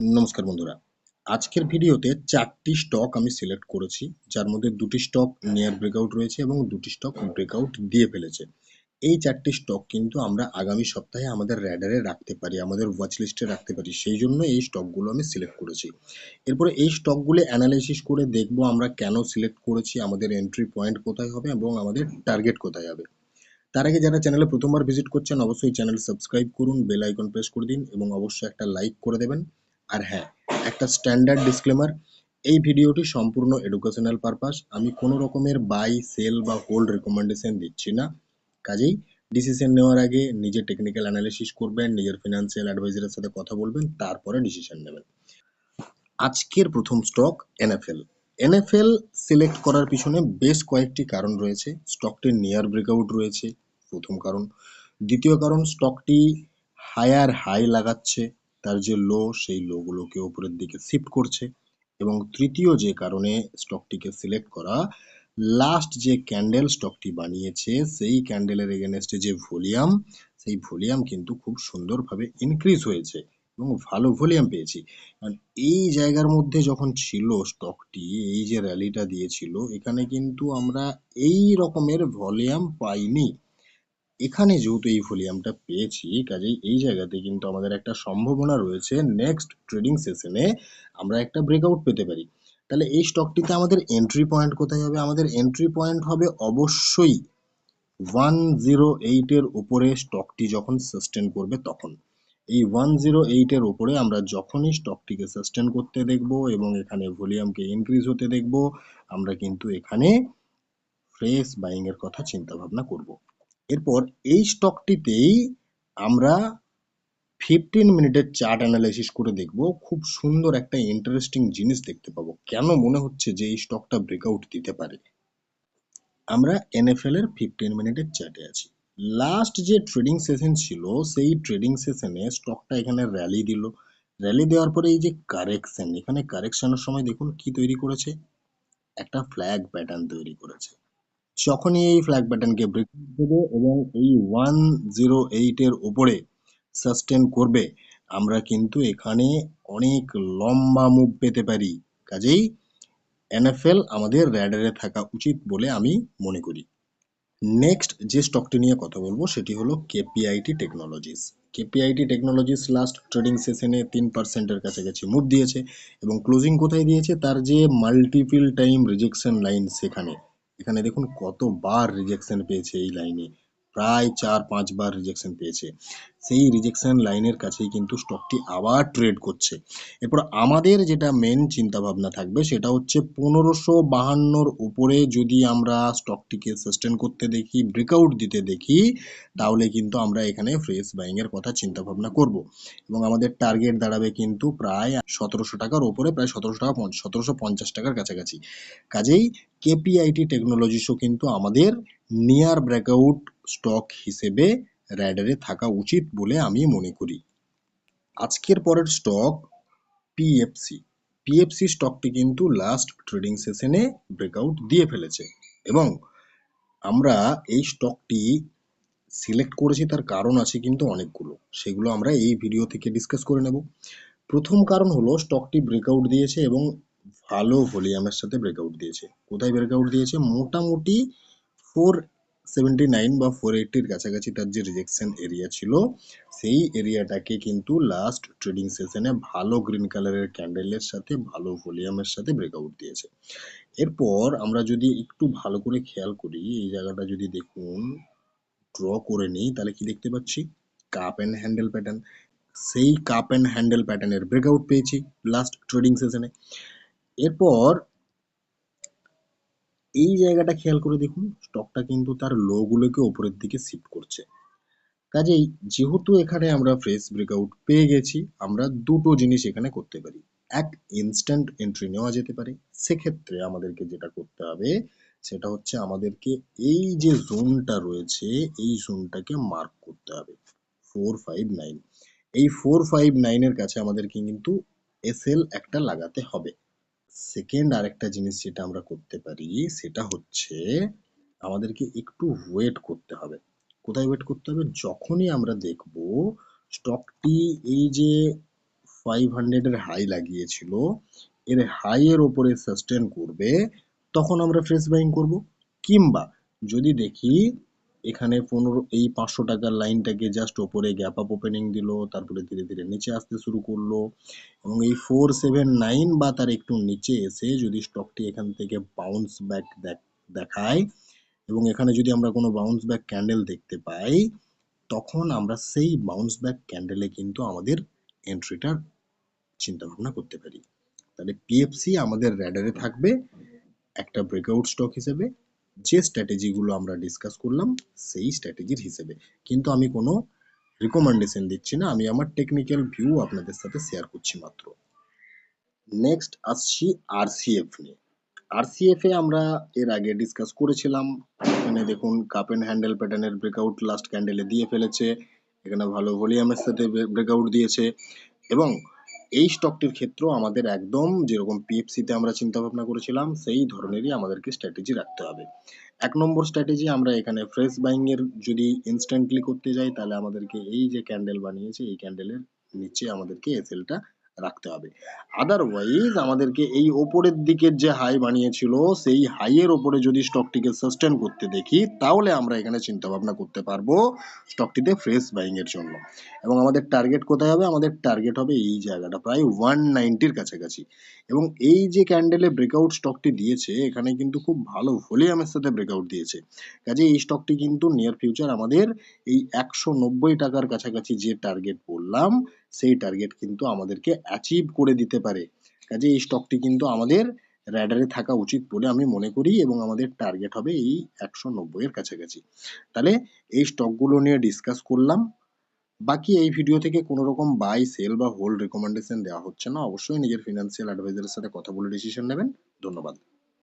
নমস্কার বন্ধুরা। আজকের ভিডিওতে চারটি স্টক আমি সিলেক্ট করেছি, যার মধ্যে দুটি স্টক নিয়ার ব্রেকআউট রয়েছে এবং দুটি স্টক ব্রেকআউট দিয়ে ফেলেছে। এই চারটি স্টক কিন্তু আমরা আগামী সপ্তাহে আমাদের র্যাডারে রাখতে পারি, আমাদের ওয়াচ লিস্টে রাখতে পারি। সেই জন্য এই স্টকগুলো আমি সিলেক্ট করেছি। এরপরে এই স্টকগুলো অ্যানালাইসিস করে দেখব আমরা কেন সিলেক্ট করেছি, আমাদের এন্ট্রি পয়েন্ট কোথায় হবে এবং আমাদের টার্গেট কোথায় হবে। তার আগে যারা চ্যানেলে প্রথমবার ভিজিট করছেন, অবশ্যই চ্যানেল সাবস্ক্রাইব করুন বেল আইকন প্রেস করে দিন এবং অবশ্যই একটা লাইক করে দেবেন। আর হ্যাঁ একটা স্ট্যান্ডার্ড ডিসক্লেমার এই ভিডিওটি সম্পূর্ণ এডুকেশনাল পারপাস আমি কোনো রকমের বাই সেল বা হোল্ড রেকমেন্ডেশন দিচ্ছি না। কাজেই ডিসিশন নেওয়ার আগে নিজের টেকনিক্যাল অ্যানালিসিস করবেন, নিজের ফিনান্সিয়াল অ্যাডভাইজারের সাথে কথা বলবেন, তারপরে ডিসিশন নেবেন। আজকের প্রথম স্টক এনএফএল এনএফএল সিলেক্ট করার পিছনে বেশ কয়েকটি কারণ রয়েছে। স্টকটির নিয়ার ব্রেকআউট রয়েছে, প্রথম কারণ। দ্বিতীয় কারণ স্টকটি হায়ার হাই লাগাচ্ছে। তার যে লো সেই লোগুলোকে উপরের দিকে শিফট করছে এবং তৃতীয় যে কারণে স্টকটিকে সিলেক্ট করা লাস্ট যে ক্যান্ডেল স্টকটি বানিয়েছে, সেই ক্যান্ডেলের এগেনস্টে যে ভলিউম সেই ভলিউম কিন্তু খুব সুন্দরভাবে ইনক্রিজ হয়েছে এবং ভালো ভলিউম পেয়েছি। কারণ এই জায়গার মধ্যে যখন ছিল স্টকটি এই যে র্যালিটা দিয়েছিল, এখানে কিন্তু আমরা এই রকমের ভলিউম পাইনি। এখানে যেহেতু এই ভলিউমটা পেয়েছি, কাজেই এই জায়গাতে কিন্তু আমাদের একটা সম্ভাবনা রয়েছে নেক্সট ট্রেডিং সেশনে আমরা একটা ব্রেকআউট পেতে পারি। তাহলে এই স্টকটিতে আমাদের এন্ট্রি পয়েন্ট কোথায় হবে? আমাদের এন্ট্রি পয়েন্ট হবে অবশ্যই ওয়ান জিরো এইটের উপরে স্টকটি যখন সাস্টেন করবে তখন। এই ওয়ান জিরো এইটের উপরে আমরা যখনই স্টকটিকে সাস্টেন করতে দেখব এবং এখানে ভলিউমকে ইনক্রিজ হতে দেখব, আমরা কিন্তু এখানে ফ্রেশ বাইং এর কথা চিন্তা ভাবনা করব। এরপর এই স্টকটিতেই আমরা ফিফটিন মিনিটের চার্ট অ্যানালাইসিস করে দেখব। খুব সুন্দর একটা ইন্টারেস্টিং জিনিস দেখতে পাবো। কেন মনে হচ্ছে যে এই স্টকটা ব্রেকআউট দিতে পারে? আমরা এনএফএল এর ফিফটিন মিনিটের চার্টে আছি। লাস্ট যে ট্রেডিং সেশন ছিল, সেই ট্রেডিং সেশনে স্টকটা এখানে র্যালি দিল। র্যালি দেওয়ার পরে এই যে কারেকশন এখানে কারেকশনের সময় দেখুন কি তৈরি করেছে? একটা ফ্ল্যাগ প্যাটার্ন তৈরি করেছে। যখনই এই ফ্ল্যাগ প্যাটার্নকে ব্রেক দেবে এবং এই ওয়ান জিরো এইটের উপরে সাস্টেন করবে, আমরা কিন্তু এখানে অনেক লম্বা মুভ পেতে পারি। কাজেই এনএফএল আমাদের র্যাডারে থাকা উচিত বলে আমি মনে করি। নেক্সট যে স্টকটি নিয়ে কথা বলব সেটি হলো KPIT technologies KPIT technologies last trading সেশনে তিন পার্সেন্টের কাছাকাছি মুভ দিয়েছে এবং ক্লোজিং কোথায় দিয়েছে? তার যে মাল্টিপিল টাইম রিজেকশন লাইন সেখানে। এখানে দেখুন কতবার রিজেকশন পেয়েছে এই লাইনে প্রায় চার, পাঁচবার রিজেকশন পেয়েছে। সেই রিজেকশন লাইনের কাছেই কিন্তু স্টকটি আবার ট্রেড করছে। এরপর আমাদের যেটা মেন চিন্তা ভাবনা থাকবে, সেটা হচ্ছে পনেরোশো বাহান্নর উপরে যদি আমরা স্টকটিকে সাস্টেন করতে দেখি ব্রেকআউট দিতে দেখি, তাহলে কিন্তু আমরা এখানে ফ্রেশ বাইং এর কথা চিন্তা ভাবনা করব। এবং আমাদের টার্গেট দাঁড়াবে কিন্তু প্রায় সতেরোশো টাকার ওপরে প্রায় সতেরোশো টাকা, সতেরোশো পঞ্চাশ টাকার কাছাকাছি। কাজেই কেপিআইটি টেকনোলজিসও কিন্তু আমাদের নিয়ার ব্রেকআউট স্টক হিসেবে র্যাডারে থাকা উচিত বলে আমি মনে করি। আজকের পরের স্টক পিএফসি পিএফসি স্টকটি কিন্তু লাস্ট ট্রেডিং সেশনে ব্রেকআউট দিয়ে ফেলেছে এবং আমরা এই স্টকটি সিলেক্ট করেছি তার কারণ আছে কিন্তু অনেকগুলো, সেগুলো আমরা এই ভিডিও থেকে ডিসকাস করে নেব। প্রথম কারণ হলো স্টকটি ব্রেকআউট দিয়েছে এবং ভালো ভলিউমের সাথে ব্রেকআউট দিয়েছে। কোথায় ব্রেকআউট দিয়েছে? মোটামুটি ফোর সেভেন্টি নাইন বা ফোর এইটির কাছাকাছি তার যে রিজেকশন এরিয়া ছিল, সেই এরিয়াটাকে কিন্তু লাস্ট ট্রেডিং সেশনে ভালো গ্রিন কালারের ক্যান্ডেলের সাথে, ভালো ভলিউমের সাথে ব্রেকআউট দিয়েছে। এরপর আমরা যদি একটু ভালো করে খেয়াল করি, এই জায়গাটা যদি দেখুন ড্র করে নিই, তাহলে কি দেখতে পাচ্ছি? কাপ অ্যান্ড হ্যান্ডেল প্যাটার্ন সেই কাপ অ্যান্ড হ্যান্ডেল প্যাটার্নের ব্রেকআউট পেয়েছি লাস্ট ট্রেডিং সেশনে এরপর এই জায়গাটা খেয়াল করে দেখুন স্টকটা কিন্তু তার লো গুলোকে ওপরের দিকে শিফট করছে। কাজেই যেহেতু এখানে আমরা ফ্রেশ ব্রেকআউট পেয়ে গেছি, আমরা দুটো জিনিস এখানে করতে পারি। এক ইনস্ট্যান্ট এন্ট্রি নেওয়া যেতে পারে। সেক্ষেত্রে আমাদেরকে যেটা করতে হবে, সেটা হচ্ছে আমাদেরকে এই যে জোনটা রয়েছে, এই জোনটাকে মার্ক করতে হবে। ফোর ফাইভ নাইন এই ফোর ফাইভ নাইনের কাছে আমাদেরকে কিন্তু এসএল একটা লাগাতে হবে। সেকেন্ড আরেকটা জিনিস যেটা আমরা করতে পারি, সেটা হচ্ছে আমাদেরকে একটু ওয়েট করতে হবে। কোথায় ওয়েট করতে হবে? যখনই আমরা দেখব স্টকটি এই যে ফাইভ হান্ড্রেডের হাই লাগিয়েছিল, এর হাই এর ওপরে সাস্টেন করবে, তখন আমরা ফ্রেশ বাইং করব। কিংবা যদি দেখি এখানে পনেরো, এই পাঁচশো টাকার লাইনটাকে জাস্ট ওপরে গ্যাপ আপ ওপেনিং দিল, তারপরে ধীরে ধীরে নিচে আসতে শুরু করল এবং এই ফোর সেভেন নাইন বা তার একটু নিচে এসে যদি স্টকটি এখান থেকে বাউন্স ব্যাক দেখায় এবং এখানে যদি আমরা কোনো বাউন্স ব্যাক ক্যান্ডেল দেখতে পাই, তখন আমরা সেই বাউন্স ব্যাক ক্যান্ডেলে কিন্তু আমাদের এন্ট্রিটার চিন্তা ভাবনা করতে পারি। তাহলে পিএফসি আমাদের র্যাডারে থাকবে, একটা ব্রেকআউট স্টক হিসেবে যে স্ট্র্যাটেজিগুলো আমরা ডিসকাস করলাম, সেই স্ট্র্যাটেজির হিসেবে। কিন্তু আমি কোনো রিকমেন্ডেশন দিচ্ছি না, আমি আমার টেকনিক্যাল ভিউ আপনাদের সাথে শেয়ার করছি মাত্র। নেক্সট আসছি আরসিএফ নিয়ে। আরসিএফ এ আমরা এর আগে ডিসকাস করেছিলাম, এখানে দেখুন কাপ এন্ড হ্যান্ডেল প্যাটার্নের ব্রেকআউট লাস্ট ক্যান্ডেলে দিয়ে ফেলেছে, এখানে ভালো ভলিউমের সাথে ব্রেকআউট দিয়েছে এবং এই স্টকটির ক্ষেত্রে আমাদের একদম যেরকম পিএফসিতে আমরা চিন্তা ভাবনা করেছিলাম, সেই ধরনেরই আমাদেরকে স্ট্র্যাটেজি রাখতে হবে। এক নম্বর স্ট্র্যাটেজি আমরা এখানে ফ্রেশ বাইং এর যদি ইনস্ট্যান্টলি করতে যাই, তাহলে আমাদেরকে এই যে ক্যান্ডেল বানিয়েছে, এই ক্যান্ডেলের নিচে আমাদেরকে এসএলটা রাখতে হবে। আদারওয়াইজ আমাদেরকে এই ওপরের দিকের যে হাই বানিয়েছিল, সেই হাইয়ের ওপরে যদি স্টকটিকে সাস্টেন করতে দেখি, তাহলে আমরা এখানে চিন্তা ভাবনা করতে পারব স্টকটিতে ফ্রেশ বাইং এর জন্য। এবং আমাদের টার্গেট কোথায় হবে? আমাদের টার্গেট হবে এই জায়গাটা, প্রায় ওয়ান নাইনটির কাছাকাছি। এবং এই যে ক্যান্ডেলে ব্রেকআউট স্টকটি দিয়েছে, এখানে কিন্তু খুব ভালো ভলিউমের সাথে ব্রেকআউট দিয়েছে। কাজে এই স্টকটি কিন্তু নিয়ার ফিউচার আমাদের এই একশো নব্বই টাকার কাছাকাছি যে টার্গেট বললাম সেই টার্গেট কিন্তু আমাদেরকে অ্যাচিভ করে দিতে পারে। কাজে এই স্টকটি কিন্তু আমাদের র্যাডারে থাকা উচিত বলে আমি মনে করি এবং আমাদের টার্গেট হবে এই একশো নব্বইয়ের কাছাকাছি। তাহলে এই স্টকগুলো নিয়ে ডিসকাস করলাম। বাকি এই ভিডিও থেকে কোনো রকম বাই সেল বা হোল্ড রেকমেন্ডেশন দেওয়া হচ্ছে না। অবশ্যই নিজের ফিনান্সিয়াল অ্যাডভাইজারের সাথে কথা বলে ডিসিশন নেবেন। ধন্যবাদ।